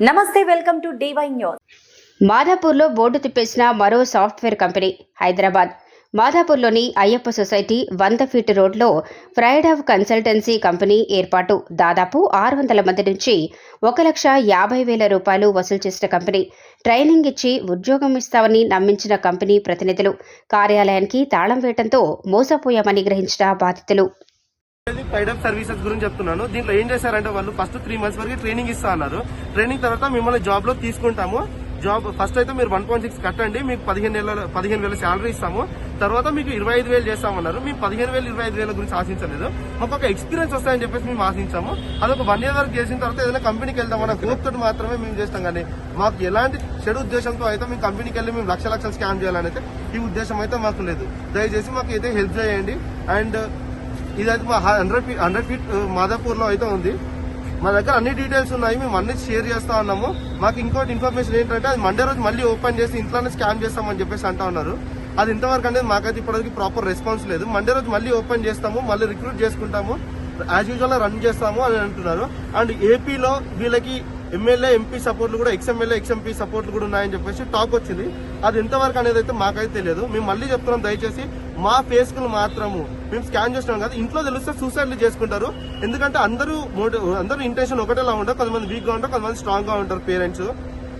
నమస్తే welcome to DY news. మాధాపూర్లో board తిప్పేసిన మరో సాఫ్ట్వేర్ కంపెనీ హైదరాబాద్. మాధాపూర్లోని అయ్యప్ప సొసైటీ వంద ఫీట్ రోడ్లో ప్రైడ్ ఆఫ్ కన్సల్టెన్సీ కంపెనీ ఏర్పాటు. దాదాపు ఆరు వందల మంది నుంచి ఒక లక్ష యాభై వేల రూపాయలు వసూలు చేసిన కంపెనీ. ట్రైనింగ్ ఇచ్చి ఉద్యోగం ఇస్తామని నమ్మించిన కంపెనీ ప్రతినిధులు. కార్యాలయానికి తాళం వేయడంతో మోసపోయామని గ్రహించిన బాధితులు. ప్రైడ్ సర్వీసెస్ గురించి చెప్తున్నాను. దీంట్లో ఏం చేశారంటే వాళ్ళు ఫస్ట్ త్రీ మంత్స్ వరకు ట్రైనింగ్ ఇస్తా అన్నారు. ట్రైనింగ్ తర్వాత మిమ్మల్ని జాబ్లో తీసుకుంటాము. జాబ్ ఫస్ట్ అయితే మీరు వన్ పాయింట్ సిక్స్ కట్టండి. మీకు పదిహేను నెలల పదిహేను వేల శాలరీ ఇస్తాము. తర్వాత మీకు ఇరవై ఐదు వేలు చేస్తామన్నారు మేము పదిహేను వేలు ఇరవై ఐదు వేల గురించి ఆశించలేదు. మాకు ఒక ఎక్స్పీరియన్స్ వస్తాయని చెప్పేసి మేము ఆశించాము. అదొక వన్ ఇయర్ వరకు చేసిన తర్వాత ఏదైనా కంపెనీకి వెళ్దామన్న గ్రూప్ తోటి మాత్రమే మేము చేస్తాం. కానీ మాకు ఎలాంటి చెడు ఉద్దేశంతో అయితే మేము కంపెనీకి వెళ్ళి మేము లక్ష లక్షలు స్కామ్ చేయాలని అయితే ఈ ఉద్దేశం అయితే మాకు లేదు. దయచేసి మాకు అయితే హెల్ప్ చేయండి. అండ్ ఇది మా హండ్రెడ్ ఫీట్ హండ్రెడ్ ఫీట్ మాదాపూర్లో అయితే ఉంది. మా దగ్గర అన్ని డీటెయిల్స్ ఉన్నాయి మేము అన్ని షేర్ చేస్తా ఉన్నాము. మాకు ఇంకోటి ఇన్ఫర్మేషన్ ఏంటంటే అది మండే రోజు మళ్ళీ ఓపెన్ చేసి ఇంట్లోనే స్కాన్ చేస్తామని చెప్పేసి అంటా ఉన్నారు. అది ఇంతవరకు అనేది మాకైతే ఇప్పటివరకు ప్రాపర్ రెస్పాన్స్ లేదు. మండే రోజు మళ్ళీ ఓపెన్ చేస్తాము మళ్ళీ రిక్రూట్ చేసుకుంటాము. యాజ్ యూజువల్ రన్ చేస్తాము అని అంటున్నారు. అండ్ ఏపీలో వీళ్ళకి ఎమ్మెల్యే ఎంపీ సపోర్ట్లు కూడా ఎక్స్ఎమ్మెల్యే ఎక్స్ఎంపీ సపోర్ట్లు కూడా ఉన్నాయని చెప్పేసి టాక్ వచ్చింది. అది ఎంతవరకు అనేది అయితే మాకైతే తెలియదు. మేము మళ్ళీ చెప్తున్నాం దయచేసి మా ఫేస్కు మాత్రము మేము స్కాన్ చేస్తున్నాం కదా ఇంట్లో తెలిస్తే సూసైడ్లు చేసుకుంటారు. ఎందుకంటే అందరూ అందరూ ఇంటెన్షన్ ఒకటేలా ఉంటారు కొంతమంది వీక్గా ఉంటారు కొంతమంది స్ట్రాంగ్గా ఉంటారు పేరెంట్స్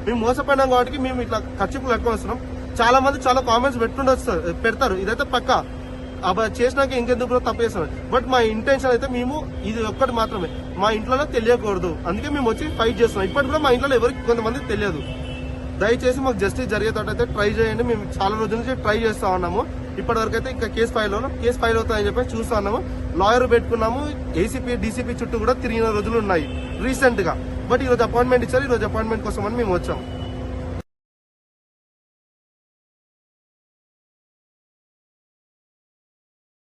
మేము మోసపోయినాం కాబట్టి మేము ఇట్లా ఖర్చులు ఎక్కువ వస్తున్నాం. చాలా మంది చాలా కామెంట్స్ పెట్టుండొచ్చు పెడతారు. ఇదైతే పక్కా. అబ్బా చేసినాక ఇంకెందుకు తప్పు చేస్తాం బట్ మా ఇంటెన్షన్ అయితే మేము ఇది ఒక్కటి మాత్రమే. మా ఇంట్లోనే తెలియకూడదు. అందుకే మేము వచ్చి ఫైట్ చేస్తున్నాం. ఇప్పటి కూడా మా ఇంట్లో ఎవరికి కొంతమంది తెలియదు. దయచేసి మాకు జస్టిస్ జరిగేటట్టు ట్రై చేయండి. మేము చాలా రోజుల నుంచి ట్రై చేస్తా ఉన్నాము. ఇప్పటివరకు అయితే ఇంకా కేసు ఫైల్ అవును. కేసు ఫైల్ అవుతాయని చెప్పి చూస్తా ఉన్నాము. లాయర్ పెట్టుకున్నాము. ఏసీపీ డీసీపీ చుట్టూ కూడా తిరిగిన రోజులు ఉన్నాయి. రీసెంట్గా బట్ ఈ రోజు అపాయింట్మెంట్ ఇచ్చారు. ఈ రోజు అపాయింట్మెంట్ కోసం అని మేము వచ్చాము.